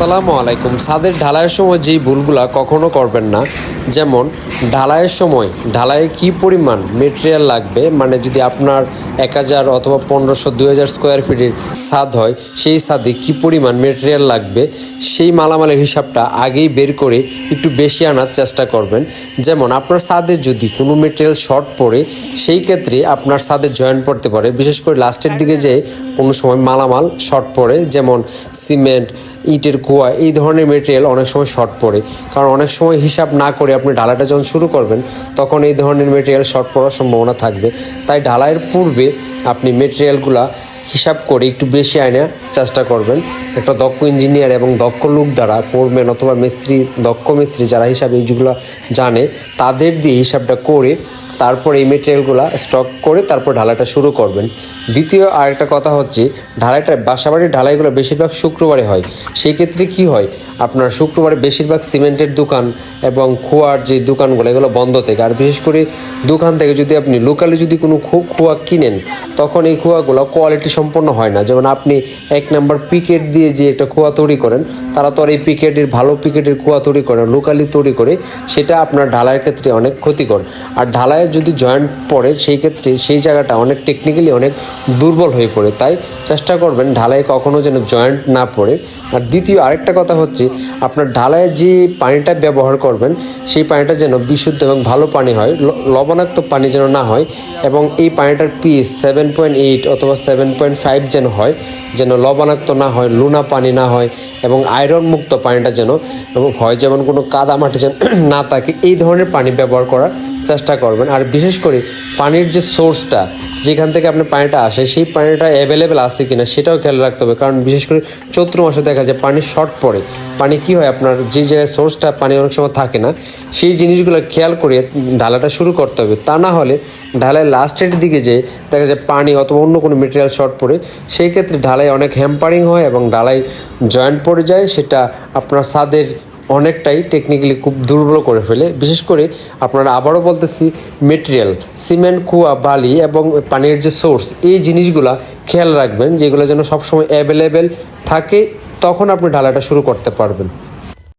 আসসালামু আলাইকুম। ছাদের ঢালাইয়ের সময় যেই ভুলগুলা কখনো করবেন না, যেমন ঢালাইয়ের সময় ঢালাইয়ে কি পরিমাণ মেটেরিয়াল লাগবে মানে যদি আপনার এক হাজার অথবা পনেরোশো, দুই হাজার স্কোয়ার ফিটের ছাদ হয়, সেই ছাদে কি পরিমাণ মেটেরিয়াল লাগবে, সেই মালামালের হিসাবটা আগেই বের করে একটু বেশি আনার চেষ্টা করবেন। যেমন আপনার ছাদে যদি কোনো মেটেরিয়াল শর্ট পড়ে, সেই ক্ষেত্রে আপনার ছাদে জয়েন্ট পড়তে পারে। বিশেষ করে লাস্টের দিকে যে কোনো সময় মালামাল শর্ট পড়ে, যেমন সিমেন্ট ইটের কুয়া, এই ধরনের মেটেরিয়াল অনেক সময় শর্ট পড়ে। কারণ অনেক সময় হিসাব না করে আপনি ঢালাইটা যখন শুরু করবেন, তখন এই ধরনের মেটেরিয়াল শর্ট পড়ার সম্ভাবনা থাকবে। তাই ঢালাইয়ের পূর্বে আপনি মেটেরিয়ালগুলা হিসাব করে একটু বেশি আনার চেষ্টা করবেন একটা দক্ষ ইঞ্জিনিয়ার এবং দক্ষ লোক দ্বারা ফোরম্যান অথবা মিস্ত্রি, দক্ষ মিস্ত্রি যারা হিসাব এইগুলো জানে, তাদের দিয়ে হিসাবটা করে তারপর এই মেটেরিয়ালগুলো স্টক করে তারপর ঢালাইটা শুরু করবেন। দ্বিতীয় আরেকটা কথা হচ্ছে ঢালাইটা বাসাবাড়ির ঢালাইগুলো বেশিরভাগ শুক্রবারে হয়। সেই ক্ষেত্রে কি হয়, আপনার শুক্রবারে বেশিরভাগ সিমেন্টের দোকান এবং খোয়ার যে দোকানগুলো, এগুলো বন্ধ থাকে। আর বিশেষ করে দোকান থেকে যদি আপনি লোকালি যদি কোনো খো- খোয়া কিনেন, তখন এই খোয়াগুলো কোয়ালিটি সম্পন্ন হয় না। যেমন আপনি এক নাম্বার পিকেট দিয়ে যে একটা খোয়া তৈরি করেন তারা তো আর এই পিকেটের ভালো পিকেটের কুয়া তৈরি করে, লোকালি তৈরি করে, সেটা আপনার ঢালাইয়ের ক্ষেত্রে অনেক ক্ষতিকর। আর ঢালাইয়ের যদি জয়েন্ট পড়ে, সেই ক্ষেত্রে সেই জায়গাটা অনেক টেকনিক্যালি অনেক দুর্বল হয়ে পড়ে। তাই চেষ্টা করবেন ঢালাই কখনো যেন জয়েন্ট না পড়ে। আর দ্বিতীয় আরেকটা কথা হচ্ছে, আপনার ঢালাইয়ের যে পানিটা ব্যবহার করবেন, সেই পানিটা যেন বিশুদ্ধ এবং ভালো পানি হয় লবণাক্ত পানি যেন না হয়, এবং এই পানিটার পিস সেভেন পয়েন্ট এইট অথবা সেভেন পয়েন্ট ফাইভ যেন হয়, যেন লবণাক্ত না হয়, লুনা পানি না হয় এবং আয়রন মুক্ত পানিটা যেন এবং হয় যেমন কোনো কাদা মাটি যেন না থাকে, এই ধরনের পানি ব্যবহার করার চেষ্টা করবেন। আর বিশেষ করে পানির যে সোর্সটা যেখান থেকে আপনার পানিটা আসে, সেই পানিটা অ্যাভেলেবেল আছে কিনা সেটাও খেয়াল রাখতে হবে। কারণ বিশেষ করে চৈত্র মাসে দেখা যায় পানি শর্ট পড়ে। পানি কি হয়? আপনার যে জায়গায় সোর্সটা পানি অনেক সময় থাকে না, সেই জিনিসগুলো খেয়াল করে ঢালাটা শুরু করতে হবে। তা না হলে ঢালাই লাস্টের দিকে যে দেখা যায় পানি অথবা অন্য কোনো মেটেরিয়াল শর্ট পড়ে, সেই ক্ষেত্রে ঢালাই অনেক হ্যাম্পারিং হয় এবং ঢালাই জয়েন্ট পড়ে যায়। সেটা আপনার ছাদের অনেকটাই টেকনিক্যালি খুব দুর্বল করে ফেলে। বিশেষ করে আপনারা আবারও বলতেছি মেটেরিয়াল সিমেন্ট কুয়া, বালি এবং পানির যে সোর্স এই জিনিসগুলা খেয়াল রাখবেন, যেগুলো যেন সবসময় অ্যাভেলেবেল থাকে, তখন আপনি ঢালাটা শুরু করতে পারবেন।